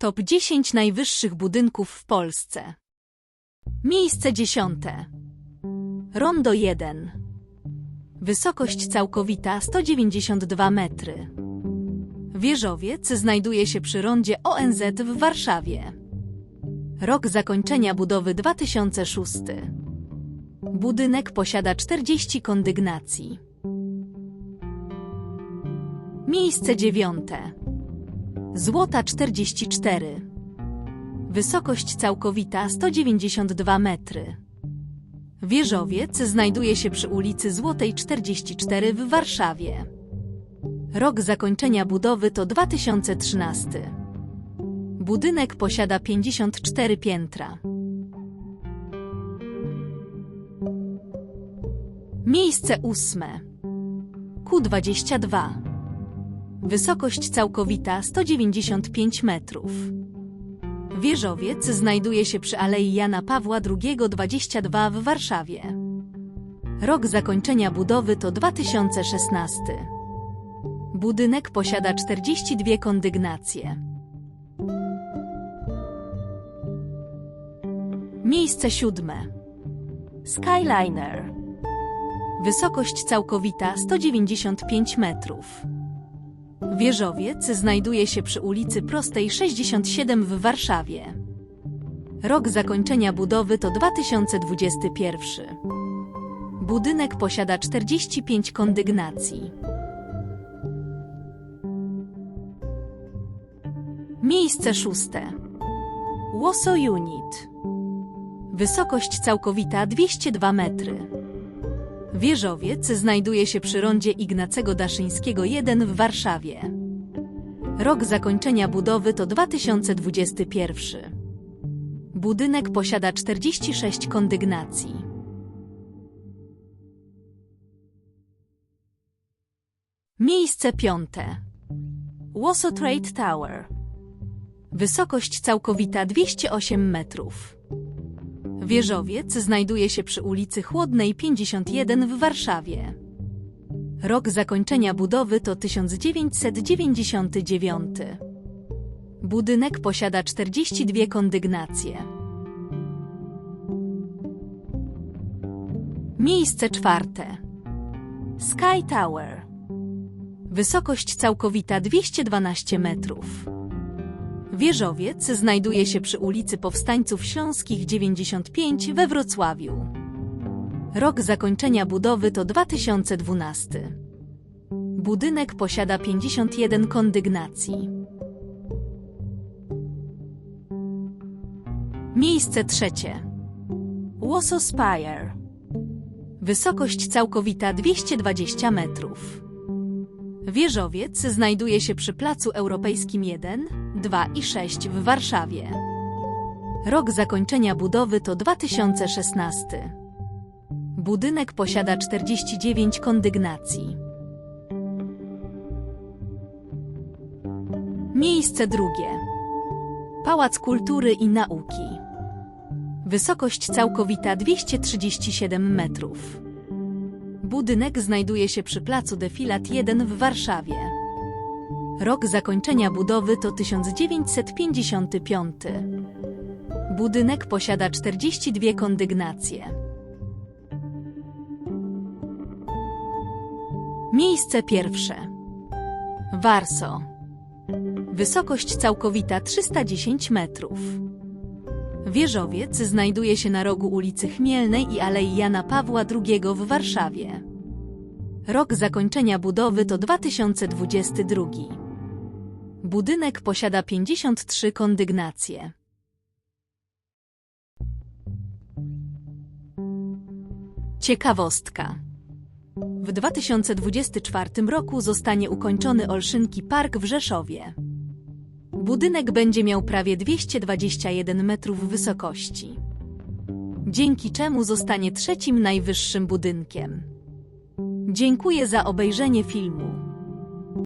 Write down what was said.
Top 10 najwyższych budynków w Polsce. Miejsce dziesiąte. Rondo 1. Wysokość całkowita 192 metry. Wieżowiec znajduje się przy rondzie ONZ w Warszawie. Rok zakończenia budowy 2006. Budynek posiada 40 kondygnacji. Miejsce dziewiąte. Złota 44. Wysokość całkowita 192 metry. Wieżowiec znajduje się przy ulicy Złotej 44 w Warszawie. Rok zakończenia budowy to 2013. Budynek posiada 54 piętra. Miejsce ósme. Q22. Wysokość całkowita 195 metrów. Wieżowiec znajduje się przy Alei Jana Pawła II 22 w Warszawie. Rok zakończenia budowy to 2016. Budynek posiada 42 kondygnacje. Miejsce siódme. Skyliner. Wysokość całkowita 195 metrów. Wieżowiec znajduje się przy ulicy Prostej 67 w Warszawie. Rok zakończenia budowy to 2021. Budynek posiada 45 kondygnacji. Miejsce szóste. Łoso Unit. Wysokość całkowita 202 metry. Wieżowiec znajduje się przy rondzie Ignacego Daszyńskiego 1 w Warszawie. Rok zakończenia budowy to 2021. Budynek posiada 46 kondygnacji. Miejsce piąte. Łoso Trade Tower. Wysokość całkowita 208 metrów. Wieżowiec znajduje się przy ulicy Chłodnej 51 w Warszawie. Rok zakończenia budowy to 1999. Budynek posiada 42 kondygnacje. Miejsce czwarte. Sky Tower. Wysokość całkowita 212 metrów. Wieżowiec znajduje się przy ulicy Powstańców Śląskich 95 we Wrocławiu. Rok zakończenia budowy to 2012. Budynek posiada 51 kondygnacji. Miejsce trzecie. Łoso Spire. Wysokość całkowita 220 metrów. Wieżowiec znajduje się przy Placu Europejskim 1, 2 i 6 w Warszawie. Rok zakończenia budowy to 2016. Budynek posiada 49 kondygnacji. Miejsce drugie. Pałac Kultury i Nauki. Wysokość całkowita 237 metrów. Budynek znajduje się przy placu Defilat 1 w Warszawie. Rok zakończenia budowy to 1955. Budynek posiada 42 kondygnacje. Miejsce pierwsze. Warso. Wysokość całkowita 310 metrów. Wieżowiec znajduje się na rogu ulicy Chmielnej i Alei Jana Pawła II w Warszawie. Rok zakończenia budowy to 2022. Budynek posiada 53 kondygnacje. Ciekawostka. W 2024 roku zostanie ukończony Olszynki Park w Rzeszowie. Budynek będzie miał prawie 221 metrów wysokości, dzięki czemu zostanie trzecim najwyższym budynkiem. Dziękuję za obejrzenie filmu.